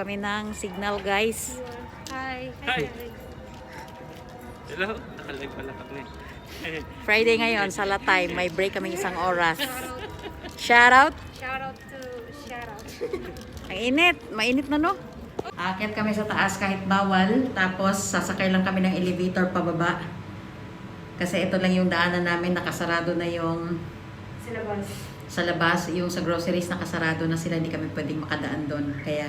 kami ng signal guys. Hi. Hi. Hello, nakalive pala kami. Friday ngayon, sala time. May break kami isang oras. Shout out. Shout out to shout out. Ang init. Mainit na no? Aakyat kami sa taas kahit bawal. Tapos sasakay lang kami ng elevator pababa. Kasi ito lang yung daanan namin. Nakasarado na yung Sila boss. sa labas. Yung sa groceries nakasarado na sila. Hindi kami pwedeng makadaan doon. Kaya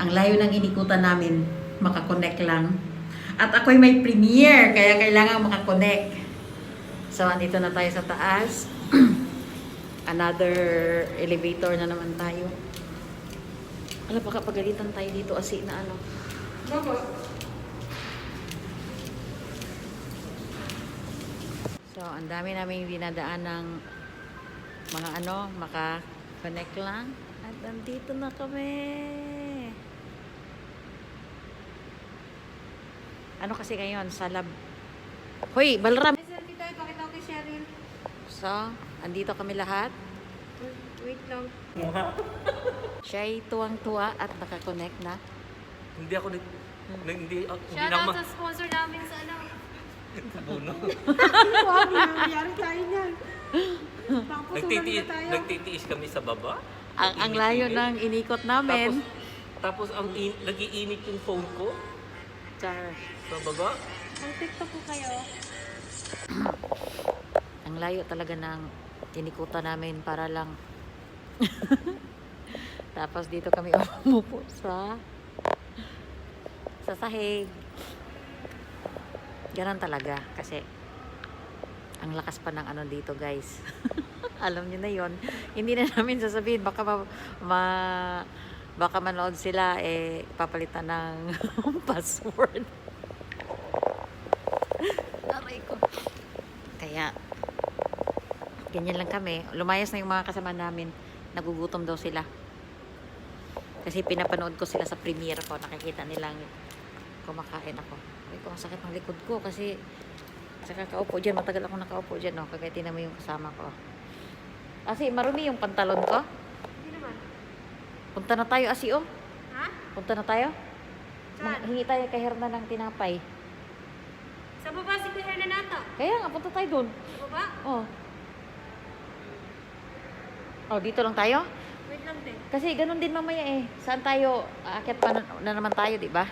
ang layo ng inikutan namin. Makakonect lang. At ako'y may premiere. Kaya kailangan makakonect. So, andito na tayo sa taas. Another elevator na naman tayo. Alam, baka pagalitan tayo dito asi na ano. Baba. So, ang dami namin dinadaan ng mga ano, maka-connect lang. At nandito na kami. Ano kasi ngayon, sa lab... Hoy, Balram! Ay, selfie tayo. Pakita ko kay Cheryl. So, andito kami lahat. Wait lang. Siya'y tuwang-tuwa at nakakonect na. hindi ako nag... nag- hindi, ah, hindi Shout na out sa sponsor namin sa ano. Buno. Wow, nangyayari tayo niyan. Nagtitiis, na tayo. nagtitiis kami sa baba. Ang, ang layo ng inikot namin. Tapos, tapos ang in, nagiinit yung phone ko Char. sa baba. Ang TikTok ko kayo. Ang layo talaga ng tinikutan namin para lang. Tapos dito kami umupo sa sa sahig. Ganon talaga kasi ang lakas pa ng ano dito guys. Alam niyo na yon. Hindi na namin sasabihin baka ma, ma- baka manood sila eh papalitan ng password. Aray ko. Kaya, ganyan lang kami. Lumayas na yung mga kasama namin. Nagugutom daw sila. Kasi pinapanood ko sila sa premiere ko. Nakikita nilang kumakain ako. Ay, kung sakit ng likod ko kasi sa kakaupo dyan, matagal ako nakaupo dyan, no? Kagaya tinan mo yung kasama ko. Asi, marumi yung pantalon ko. Punta na tayo, Asi, oh. Ha? Punta na tayo. Saan? Hingi tayo kay Herna ng tinapay. Sa baba si Kuya Hernanata. Kaya nga, punta tayo dun. Sa baba? Oh. Oh, dito lang tayo? Wait lang din. Kasi ganun din mamaya eh. Saan tayo? Aakyat pa na, na naman tayo, di ba?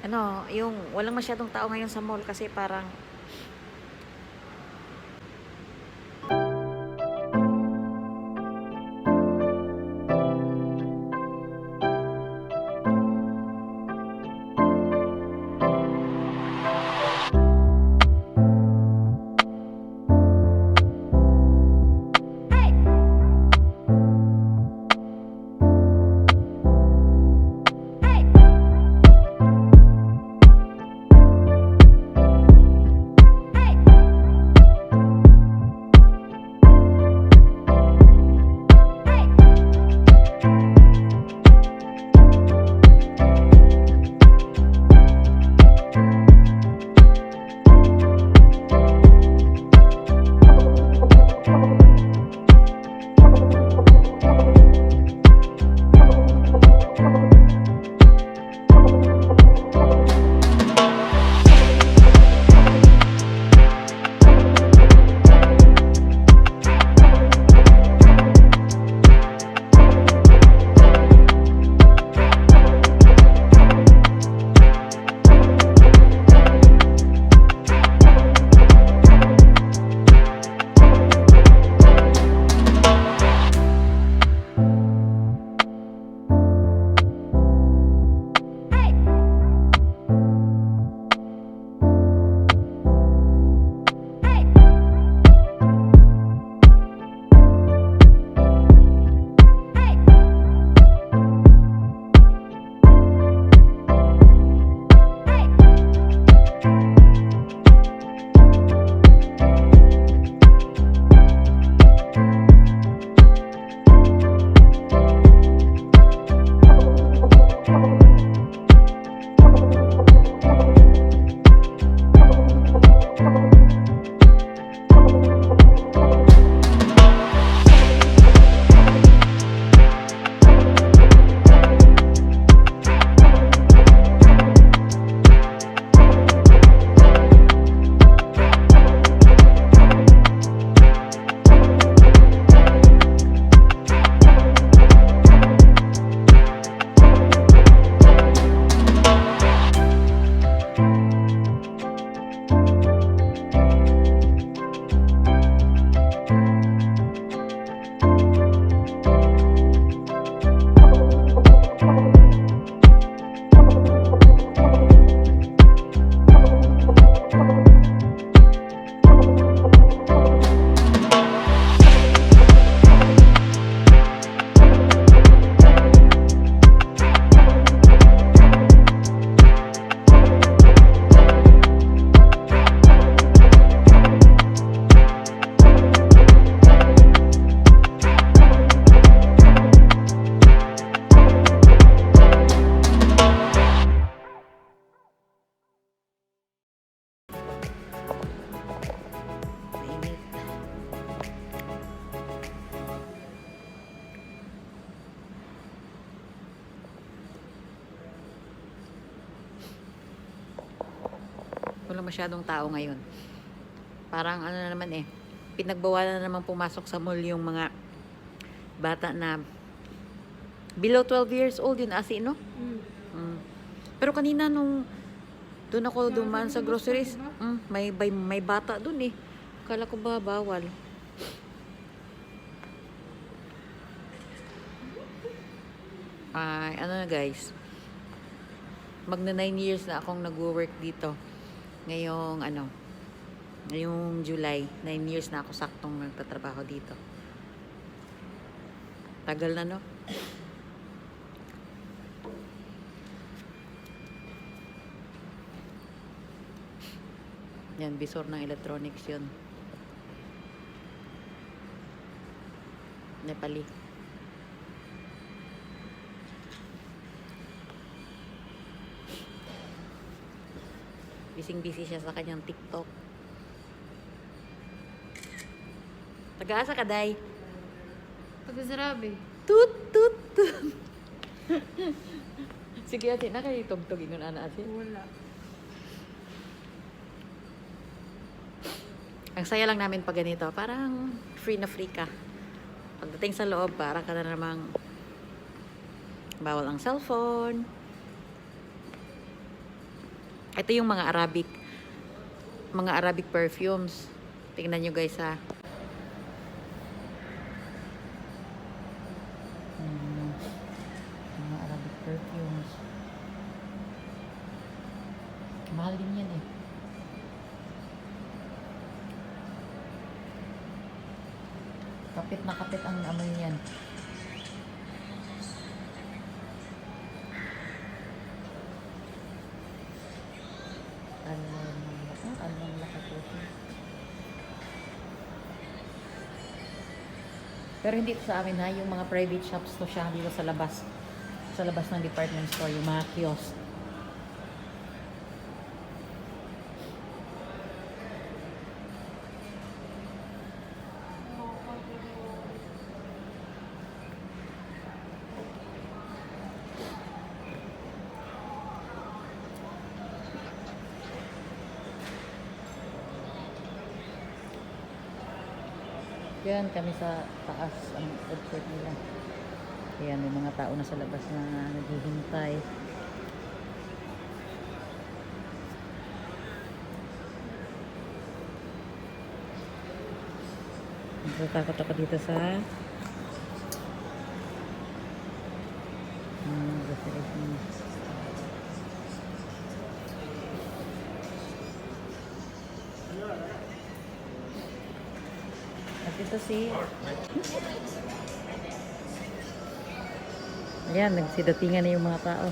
Ano, yung walang masyadong tao ngayon sa mall kasi parang Wala masyadong tao ngayon. Parang ano na naman eh, pinagbawalan na naman pumasok sa mall yung mga bata na below 12 years old yun asi, no? Mm. Mm. Pero kanina nung doon ako dumaan sa groceries, mm, may, may, may bata doon eh. Kala ko ba bawal? Ay, ano na guys. Magna 9 years na akong nagwo-work dito. Ngayong ano, ngayong July, 9 years na ako saktong nagtatrabaho dito. Tagal na no? Yan, bisor ng electronics yun. Nepali. Bising-busy siya sa kanyang TikTok. Taga-asa ka, Day? Pagkasarabi. Tut, tut, tut. Sige, ate, na kayo tugtog ingon ana ate. Wala. Ang saya lang namin pag ganito. Parang free na free ka. Pagdating sa loob, para ka na namang bawal ang cellphone. Ito yung mga Arabic mga Arabic perfumes. Tingnan nyo guys ha. Hmm, mga Arabic perfumes. Mahal din yan eh. Kapit na kapit ang amoy niyan. Pero hindi ito sa amin ha, yung mga private shops to siya dito sa labas. Sa labas ng department store, yung mga kiosk. Yan kami sa taas ang food nila. Ayan, may mga tao na sa labas na naghihintay. Natatakot ako dito sa hmm, reservation. Ito si Ayan, nagsidatingan na yung mga tao.